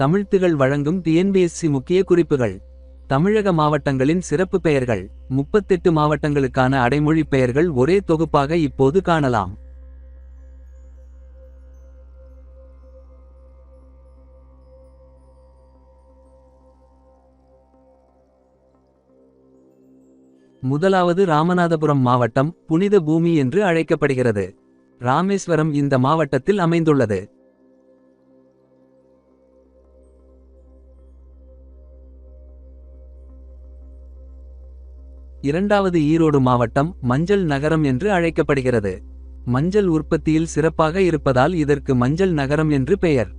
தமிழ்த்திகள் வழங்கும் டிஎன்பிஎஸ்சி முக்கிய குறிப்புகள். தமிழக மாவட்டங்களின் சிறப்பு பெயர்கள் முப்பத்தெட்டு மாவட்டங்களுக்கான அடைமொழி பெயர்கள் ஒரே தொகுப்பாக இப்போது காணலாம். முதலாவது ராமநாதபுரம் மாவட்டம் புனித பூமி என்று அழைக்கப்படுகிறது. ராமேஸ்வரம் இந்த மாவட்டத்தில் அமைந்துள்ளது. இரண்டாவது ஈரோடு மாவட்டம் மஞ்சள் நகரம் என்று அழைக்கப்படுகிறது. மஞ்சள் உற்பத்தியில் சிறப்பாக இருப்பதால் இதற்கு மஞ்சள் நகரம் என்று பெயர்.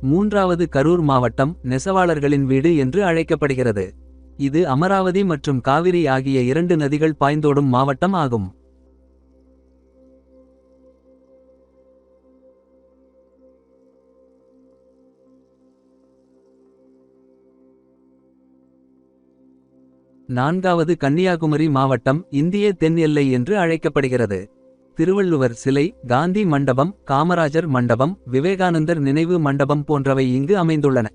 மூன்றாவது கரூர் மாவட்டம் நெசவாளர்களின் வீடு என்று அழைக்கப்படுகிறது. இது அமராவதி மற்றும் காவிரி ஆகிய இரண்டு நதிகள் பாய்ந்தோடும் மாவட்டம் ஆகும். நான்காவது கன்னியாகுமரி மாவட்டம் இந்திய தென் எல்லை என்று அழைக்கப்படுகிறது. திருவள்ளுவர் சிலை காந்தி மண்டபம் காமராஜர் மண்டபம் விவேகானந்தர் நினைவு மண்டபம் போன்றவை இங்கு அமைந்துள்ளன.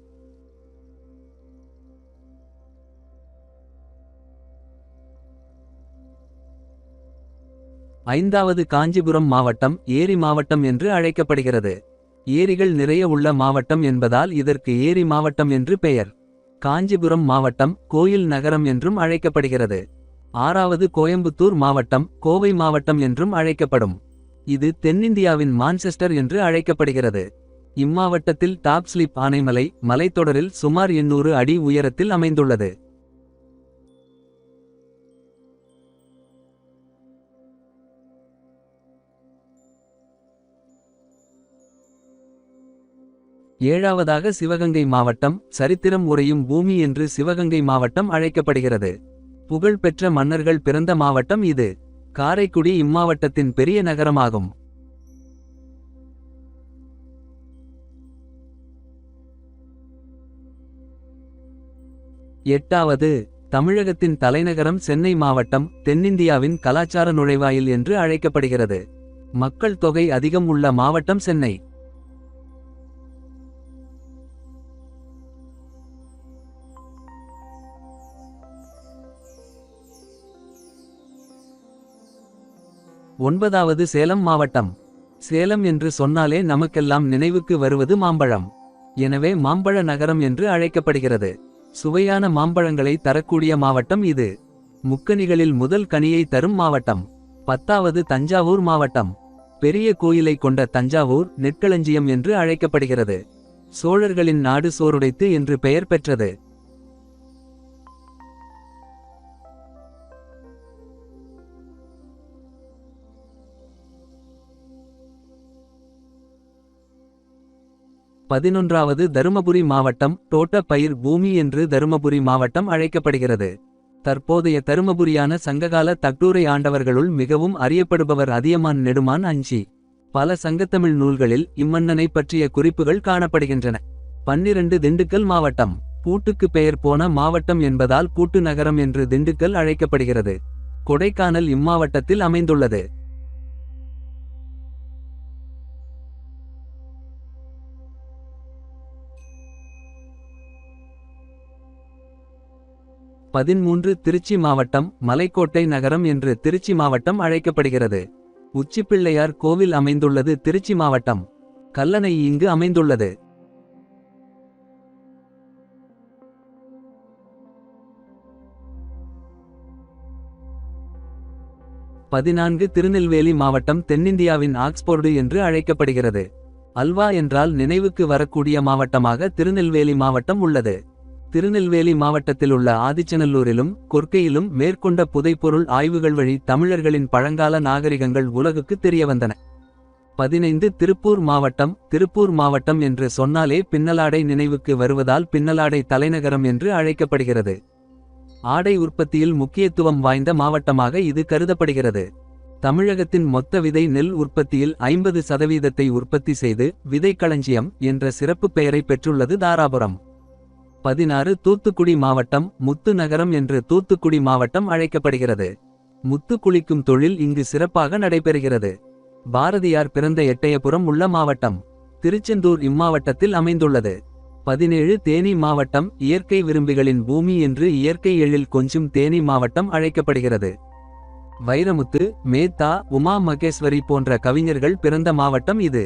ஐந்தாவது காஞ்சிபுரம் மாவட்டம் ஏரி மாவட்டம் என்று அழைக்கப்படுகிறது. ஏரிகள் நிறைய உள்ள மாவட்டம் என்பதால் இதற்கு ஏரி மாவட்டம் என்று பெயர். காஞ்சிபுரம் மாவட்டம் கோயில் நகரம் என்றும் அழைக்கப்படுகிறது. ஆறாவது கோயம்புத்தூர் மாவட்டம் கோவை மாவட்டம் என்றும் அழைக்கப்படும். இது தென்னிந்தியாவின் மான்செஸ்டர் என்று அழைக்கப்படுகிறது. இம்மாவட்டத்தில் டாப் ஸ்லிப் ஆனைமலை மலைத்தொடரில் சுமார் எண்ணூறு அடி உயரத்தில் அமைந்துள்ளது. ஏழாவதாக சிவகங்கை மாவட்டம் சரித்திரம் உறையும் பூமி என்று சிவகங்கை மாவட்டம் அழைக்கப்படுகிறது. புகழ்பெற்ற மன்னர்கள் பிறந்த மாவட்டம் இது. காரைக்குடி இம்மாவட்டத்தின் பெரிய நகரமாகும். எட்டாவது தமிழகத்தின் தலைநகரம் சென்னை மாவட்டம் தென்னிந்தியாவின் கலாச்சார நுழைவாயில் என்று அழைக்கப்படுகிறது. மக்கள் தொகை அதிகம் உள்ள மாவட்டம் சென்னை. ஒன்பதாவது சேலம் மாவட்டம். சேலம் என்று சொன்னாலே நமக்கெல்லாம் நினைவுக்கு வருவது மாம்பழம். எனவே மாம்பழ நகரம் என்று அழைக்கப்படுகிறது. சுவையான மாம்பழங்களை தரக்கூடிய மாவட்டம் இது. முக்கனிகளில் முதல் கனியை தரும் மாவட்டம். பத்தாவது தஞ்சாவூர் மாவட்டம். பெரிய கோயிலை கொண்ட தஞ்சாவூர் நெற்களஞ்சியம் என்று அழைக்கப்படுகிறது. சோழர்களின் நாடு சோறுடைத்து என்று பெயர் பெற்றது. பதினொன்றாவது தருமபுரி மாவட்டம் தோட்ட பயிர் பூமி என்று தருமபுரி மாவட்டம் அழைக்கப்படுகிறது. தற்போதைய தருமபுரியான சங்ககால தட்டூரை ஆண்டவர்களுள் மிகவும் அறியப்படுபவர் அதியமான் நெடுமான் அஞ்சி. பல சங்கத்தமிழ் நூல்களில் இம்மன்னனை பற்றிய குறிப்புகள் காணப்படுகின்றன. பன்னிரண்டு திண்டுக்கல் மாவட்டம். பூட்டுக்கு பெயர் போன மாவட்டம் என்பதால் பூட்டு நகரம் என்று திண்டுக்கல் அழைக்கப்படுகிறது. கொடைக்கானல் இம்மாவட்டத்தில் அமைந்துள்ளது. பதின்மூன்று திருச்சி மாவட்டம் மலைக்கோட்டை நகரம் என்று திருச்சி மாவட்டம் அழைக்கப்படுகிறது. உச்சிப்பிள்ளையார் கோவில் அமைந்துள்ளது திருச்சி மாவட்டம். கல்லணை இங்கு அமைந்துள்ளது. பதினான்கு திருநெல்வேலி மாவட்டம் தென்னிந்தியாவின் ஆக்ஸ்போர்டு என்று அழைக்கப்படுகிறது. அல்வா என்றால் நினைவுக்கு வரக்கூடிய மாவட்டமாக திருநெல்வேலி மாவட்டம் உள்ளது. திருநெல்வேலி மாவட்டத்தில் உள்ள ஆதிச்சநல்லூரிலும் கொர்க்கையிலும் மேற்கொண்ட புதைப்பொருள் ஆய்வுகள் வழி தமிழர்களின் பழங்கால நாகரிகங்கள் உலகுக்கு தெரியவந்தன. பதினைந்து திருப்பூர் மாவட்டம் திருப்பூர் மாவட்டம் என்று சொன்னாலே பின்னலாடை நினைவுக்கு வருவதால் பின்னலாடை தலைநகரம் என்று அழைக்கப்படுகிறது. ஆடை உற்பத்தியில் முக்கியத்துவம் வாய்ந்த மாவட்டமாக இது கருதப்படுகிறது. தமிழகத்தின் மொத்த விதை நெல் உற்பத்தியில் ஐம்பது சதவீதத்தை உற்பத்தி செய்து விதைக்களஞ்சியம் என்ற சிறப்பு பெயரை பெற்றுள்ளது தாராபுரம். பதினாறு தூத்துக்குடி மாவட்டம் முத்து நகரம் என்று தூத்துக்குடி மாவட்டம் அழைக்கப்படுகிறது. முத்து குளிக்கும் தொழில் இங்கு சிறப்பாக நடைபெறுகிறது. பாரதியார் பிறந்த எட்டயபுரம் உள்ள மாவட்டம். திருச்செந்தூர் இம்மாவட்டத்தில் அமைந்துள்ளது. பதினேழு தேனி மாவட்டம் இயற்கை விரும்பிகளின் பூமி என்று இயற்கை எழில் கொஞ்சும் தேனி மாவட்டம் அழைக்கப்படுகிறது. வைரமுத்து மேத்தா உமா மகேஸ்வரி போன்ற கவிஞர்கள் பிறந்த மாவட்டம் இது.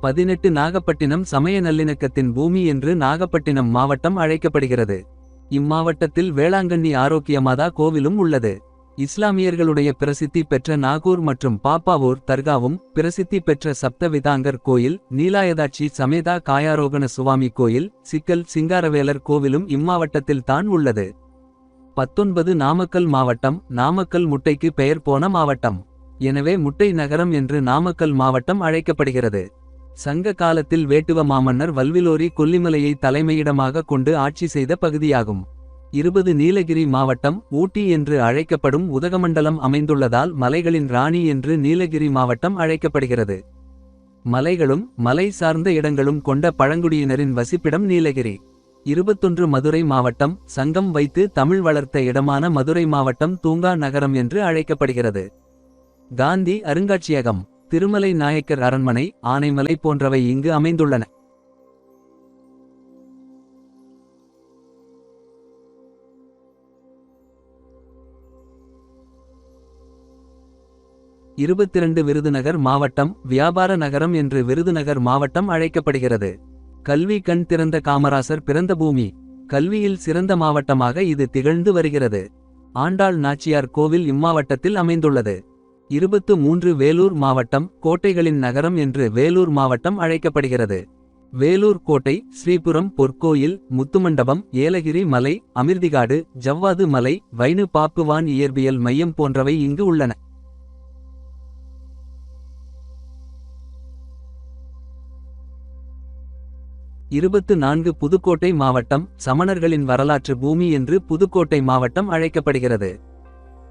பதினெட்டு நாகப்பட்டினம் சமய நல்லிணக்கத்தின் பூமி என்று நாகப்பட்டினம் மாவட்டம் அழைக்கப்படுகிறது. இம்மாவட்டத்தில் வேளாங்கண்ணி ஆரோக்கியமாதா கோவிலும் உள்ளது. இஸ்லாமியர்களுடைய பிரசித்தி பெற்ற நாகூர் மற்றும் பாப்பாவூர் தர்காவும் பிரசித்தி பெற்ற சப்தவிதாங்கர் கோயில் நீலாயதாட்சி சமேதா காயாரோகண சுவாமி கோயில் சிக்கல் சிங்காரவேலர் கோவிலும் இம்மாவட்டத்தில் தான் உள்ளது. பத்தொன்பது நாமக்கல் மாவட்டம் நாமக்கல் முட்டைக்கு பெயர் போன மாவட்டம். எனவே முட்டை நகரம் என்று நாமக்கல் மாவட்டம் அழைக்கப்படுகிறது. சங்க காலத்தில் வேட்டுவ மாமன்னர் வல்விலோரி கொல்லிமலையை தலைமையிடமாக கொண்டு ஆட்சி செய்த பகுதியாகும். இருபது நீலகிரி மாவட்டம் ஊட்டி என்று அழைக்கப்படும் உதகமண்டலம் அமைந்துள்ளதால் மலைகளின் ராணி என்று நீலகிரி மாவட்டம் அழைக்கப்படுகிறது. மலைகளும் மலை சார்ந்த இடங்களும் கொண்ட பழங்குடியினரின் வசிப்பிடம் நீலகிரி. இருபத்தொன்று மதுரை மாவட்டம் சங்கம் வைத்து தமிழ் வளர்த்த இடமான மதுரை மாவட்டம் தூங்கா நகரம் என்று அழைக்கப்படுகிறது. காந்தி அருங்காட்சியகம். திருமலை நாயக்கர் அரண்மனை ஆனைமலை போன்றவை இங்கு அமைந்துள்ளன. இருபத்திரண்டு விருதுநகர் மாவட்டம் வியாபார நகரம் என்று விருதுநகர் மாவட்டம் அழைக்கப்படுகிறது. கல்வி கண் திறந்த காமராசர் பிறந்த பூமி. கல்வியில் சிறந்த மாவட்டமாக இது திகழ்ந்து வருகிறது. ஆண்டாள் நாச்சியார் கோவில் இம்மாவட்டத்தில் அமைந்துள்ளது. இருபத்து மூன்று வேலூர் மாவட்டம் கோட்டைகளின் நகரம் என்று வேலூர் மாவட்டம் அழைக்கப்படுகிறது. வேலூர் கோட்டை ஸ்ரீபுரம் பொற்கோயில் முத்துமண்டபம் ஏலகிரி மலை அமிர்திகாடு ஜவ்வாது மலை வைனு பாப்புவான் இயற்பியல் மையம் போன்றவை இங்கு உள்ளன. இருபத்து நான்கு புதுக்கோட்டை மாவட்டம் சமணர்களின் வரலாற்று பூமி என்று புதுக்கோட்டை மாவட்டம் அழைக்கப்படுகிறது.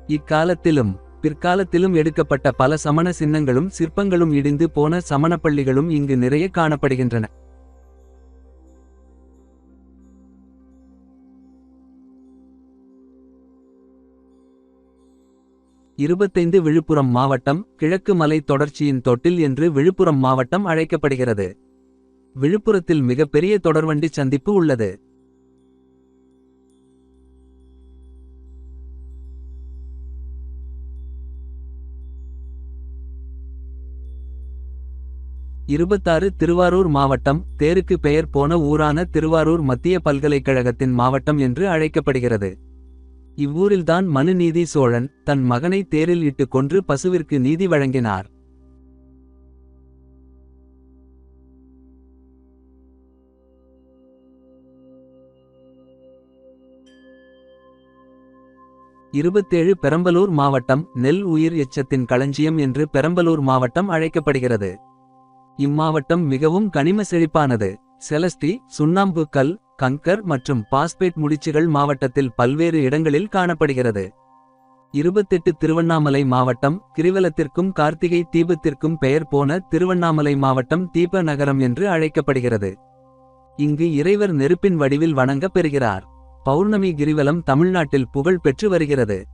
இக்காலத்திலும் பிற்காலத்திலும் எடுக்கப்பட்ட பல சமண சின்னங்களும் சிற்பங்களும் இடிந்து போன சமணப்பள்ளிகளும் இங்கு நிறைய காணப்படுகின்றன. இருபத்தைந்து விழுப்புரம் மாவட்டம் கிழக்கு மலை தொடர்ச்சியின் தொட்டில் என்று விழுப்புரம் மாவட்டம் அழைக்கப்படுகிறது. விழுப்புரத்தில் மிகப்பெரிய தொடர்வண்டி சந்திப்பு உள்ளது. இருபத்தாறு திருவாரூர் மாவட்டம் தேருக்கு பெயர் போன ஊரான திருவாரூர் மத்திய பல்கலைக்கழகத்தின் மாவட்டம் என்று அழைக்கப்படுகிறது. இவ்வூரில்தான் மனுநீதி சோழன் தன் மகனை தேரில் இட்டு கொன்று பசுவிற்கு நீதி வழங்கினார். இருபத்தேழு பெரம்பலூர் மாவட்டம் நெல் உயிர் எச்சத்தின் களஞ்சியம் என்று பெரம்பலூர் மாவட்டம் அழைக்கப்படுகிறது. இம்மாவட்டம் மிகவும் கனிம செழிப்பானது. செலஸ்டி சுண்ணாம்பு கல் கங்கர் மற்றும் பாஸ்பேட் முடிச்சுகள் மாவட்டத்தில் பல்வேறு இடங்களில் காணப்படுகிறது. இருபத்தெட்டு திருவண்ணாமலை மாவட்டம் கிரிவலத்திற்கும் கார்த்திகை தீபத்திற்கும் பெயர் போன திருவண்ணாமலை மாவட்டம் தீப நகரம் என்று அழைக்கப்படுகிறது. இங்கு இறைவர் நெருப்பின் வடிவில் வணங்கப் பெறுகிறார். பௌர்ணமி கிரிவலம் தமிழ்நாட்டில் புகழ் பெற்று வருகிறது.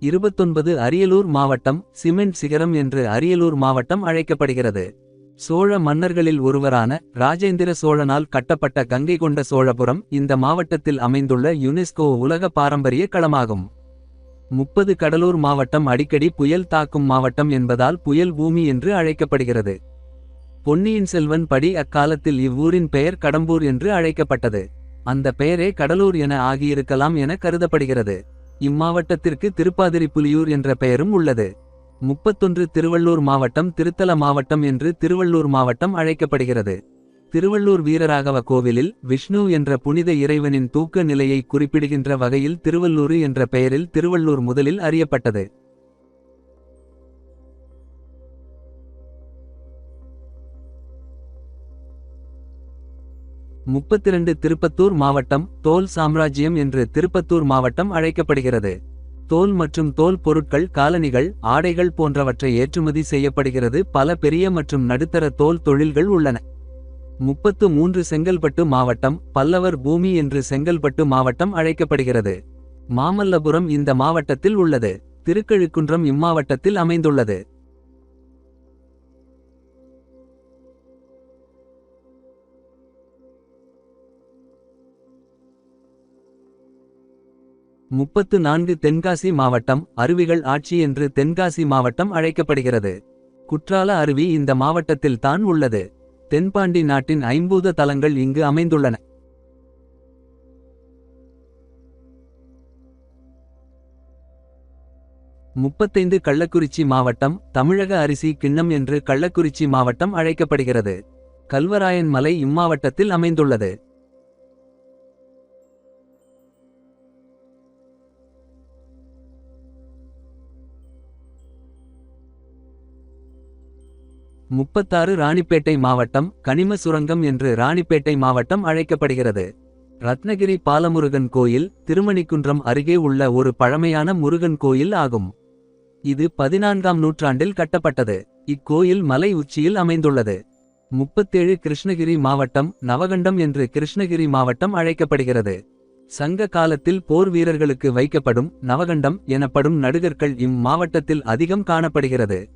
இருபத்தொன்பது அரியலூர் மாவட்டம் சிமெண்ட் சிகரம் என்று அரியலூர் மாவட்டம் அழைக்கப்படுகிறது. சோழ மன்னர்களில் ஒருவரான ராஜேந்திர சோழனால் கட்டப்பட்ட கங்கை கொண்ட சோழபுரம் இந்த மாவட்டத்தில் அமைந்துள்ள யுனெஸ்கோ உலக பாரம்பரிய களமாகும். முப்பது கடலூர் மாவட்டம் அடிக்கடி புயல் தாக்கும் மாவட்டம் என்பதால் புயல் பூமி என்று அழைக்கப்படுகிறது. பொன்னியின் செல்வன் படி அக்காலத்தில் இவ்வூரின் பெயர் கடம்பூர் என்று அழைக்கப்பட்டது. அந்த பெயரே கடலூர் என ஆகியிருக்கலாம் என கருதப்படுகிறது. இம்மாவட்டத்திற்கு திருப்பாதிரி புலியூர் என்ற பெயரும் உள்ளது. முப்பத்தொன்று திருவள்ளூர் மாவட்டம் திருத்தல மாவட்டம் என்று திருவள்ளூர் மாவட்டம் அழைக்கப்படுகிறது. திருவள்ளூர் வீரராகவ கோவிலில் விஷ்ணு என்ற புனித இறைவனின் தூக்க நிலையை குறிப்பிடுகின்ற வகையில் திருவள்ளூரு என்ற பெயரில் திருவள்ளூர் முதலில் அறியப்பட்டது. முப்பத்திரண்டு திருப்பத்தூர் மாவட்டம் தோல் சாம்ராஜ்யம் என்று திருப்பத்தூர் மாவட்டம் அழைக்கப்படுகிறது. தோல் மற்றும் தோல் பொருட்கள் காலணிகள் ஆடைகள் போன்றவற்றை ஏற்றுமதி செய்யப்படுகிறது. பல பெரிய மற்றும் நடுத்தர தோல் தொழில்கள் உள்ளன. முப்பத்து மூன்று செங்கல்பட்டு மாவட்டம் பல்லவர் பூமி என்று செங்கல்பட்டு மாவட்டம் அழைக்கப்படுகிறது. மாமல்லபுரம் இந்த மாவட்டத்தில் உள்ளது. திருக்கழுக்குன்றம் இம்மாவட்டத்தில் அமைந்துள்ளது. முப்பத்து நான்கு தென்காசி மாவட்டம் அருவிகள் ஆட்சி என்று தென்காசி மாவட்டம் அழைக்கப்படுகிறது. குற்றால அருவி இந்த மாவட்டத்தில் தான் உள்ளது. தென்பாண்டி நாட்டின் ஐம்பூத தலங்கள் இங்கு அமைந்துள்ளன. முப்பத்தைந்து கள்ளக்குறிச்சி மாவட்டம் தமிழக அரிசி கிண்ணம் என்று கள்ளக்குறிச்சி மாவட்டம் அழைக்கப்படுகிறது. கல்வராயன் மலை இம்மாவட்டத்தில் அமைந்துள்ளது. முப்பத்தாறு ராணிப்பேட்டை மாவட்டம் கனிம சுரங்கம் என்று ராணிப்பேட்டை மாவட்டம் அழைக்கப்படுகிறது. ரத்னகிரி பாலமுருகன் கோயில் திருமணிக்குன்றம் அருகே உள்ள ஒரு பழமையான முருகன் கோயில் ஆகும். இது பதினான்காம் நூற்றாண்டில் கட்டப்பட்டது. இக்கோயில் மலை உச்சியில் அமைந்துள்ளது. முப்பத்தேழு கிருஷ்ணகிரி மாவட்டம் நவகண்டம் என்று கிருஷ்ணகிரி மாவட்டம் அழைக்கப்படுகிறது. சங்க காலத்தில் போர் வீரர்களுக்கு வைக்கப்படும் நவகண்டம் எனப்படும் நடுகற்கள் இம்மாவட்டத்தில் அதிகம் காணப்படுகிறது.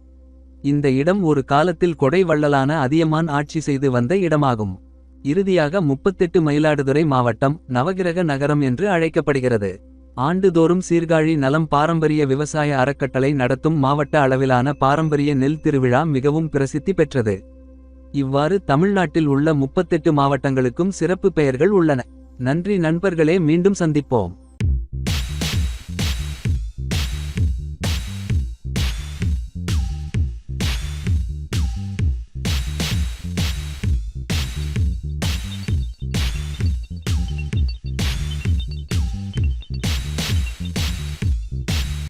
இந்த இடம் ஒரு காலத்தில் கொடை வள்ளலான அதியமான் ஆட்சி செய்து வந்த இடமாகும். இறுதியாக முப்பத்தெட்டு மயிலாடுதுறை மாவட்டம் நவகிரக நகரம் என்று அழைக்கப்படுகிறது. ஆண்டுதோறும் சீர்காழி நலம் பாரம்பரிய விவசாய அறக்கட்டளை நடத்தும் மாவட்ட அளவிலான பாரம்பரிய நெல் திருவிழா மிகவும் பிரசித்தி பெற்றது. இவ்வாறு தமிழ்நாட்டில் உள்ள முப்பத்தெட்டு மாவட்டங்களுக்கும் சிறப்பு பெயர்கள் உள்ளன. நன்றி நண்பர்களே மீண்டும் சந்திப்போம்.